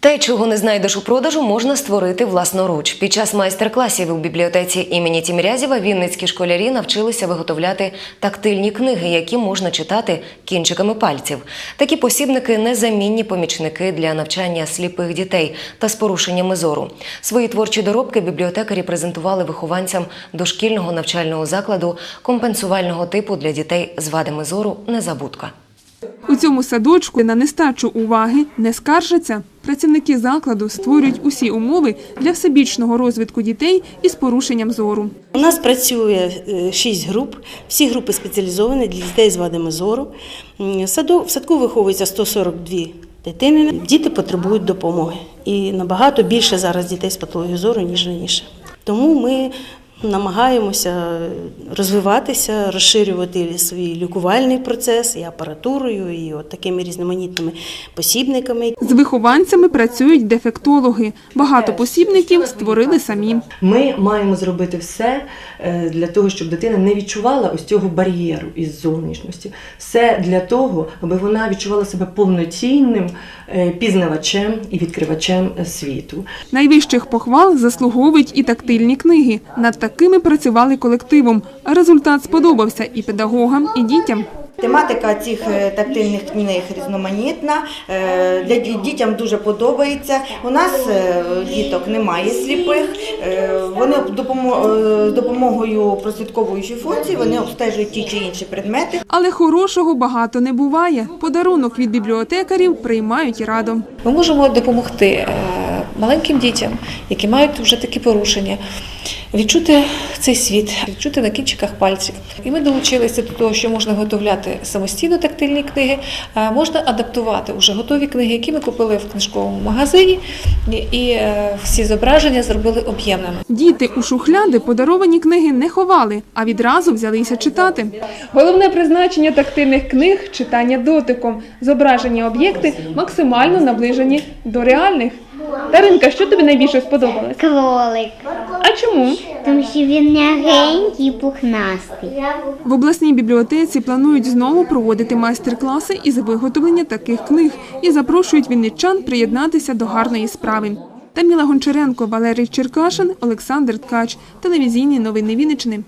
Те, чого не знайдеш у продажу, можна створити власноруч. Під час майстер-класів у бібліотеці імені Тімірязєва вінницькі школярі навчилися виготовляти тактильні книги, які можна читати кінчиками пальців. Такі посібники незамінні помічники для навчання сліпих дітей та з порушеннями зору. Свої творчі доробки бібліотекарі презентували вихованцям дошкільного навчального закладу компенсувального типу для дітей з вадами зору Незабудка. У цьому садочку на нестачу уваги не скаржаться. Працівники закладу створюють усі умови для всебічного розвитку дітей із порушенням зору. У нас працює е, шість груп. Всі групи спеціалізовані для дітей з вадами зору. В садку виховується 142 дитини. Діти потребують допомоги. І набагато більше зараз дітей з патологією зору, ніж раніше. Тому ми намагаємося розвиватися, розширювати свій лікувальний процес і апаратурою, і от такими різноманітними посібниками. З вихованцями працюють дефектологи. Багато посібників створили самі. Ми маємо зробити все е, для того, щоб дитина не відчувала ось цього бар'єру із зовнішності. Все для того, аби вона відчувала себе повноцінним е, пізнавачем і відкривачем е, світу. Найвищих похвал заслуговують і тактильні книги. Над такими працювали колективом. Результат сподобався і педагогам, і дітям. Тематика цих е, тактильних книг різноманітна. е, Для ді- дітям дуже подобається. У нас е, діток немає сліпих. Вони з допомогою прослідковуючої функції вони обстежують ті чи інші предмети. Але хорошого багато не буває. Подарунок від бібліотекарів приймають радо. Ми можемо допомогти маленьким дітям, які мають вже такі порушення, відчути цей світ, відчути на кінчиках пальців. І ми долучилися до того, що можна виготовляти самостійно тактильні книги, можна адаптувати вже готові книги, які ми купили в книжковому магазині, і- е, всі зображення зробили об'ємними. Діти у шухляди подаровані книги не ховали, а відразу взялися читати. Головне призначення тактильних книг читання дотиком. Зображені об'єкти максимально наближені до реальних. Даринка, що тобі найбільше сподобалось? Кролик, А чому? Тому що він м'ягенький і пухнастий. В обласній бібліотеці планують знову проводити майстер-класи із виготовлення таких книг і запрошують вінничан приєднатися до гарної справи. Таміла Гончаренко, Валерій Черкашин, Олександр Ткач. Телевізійні новини Вінниччини.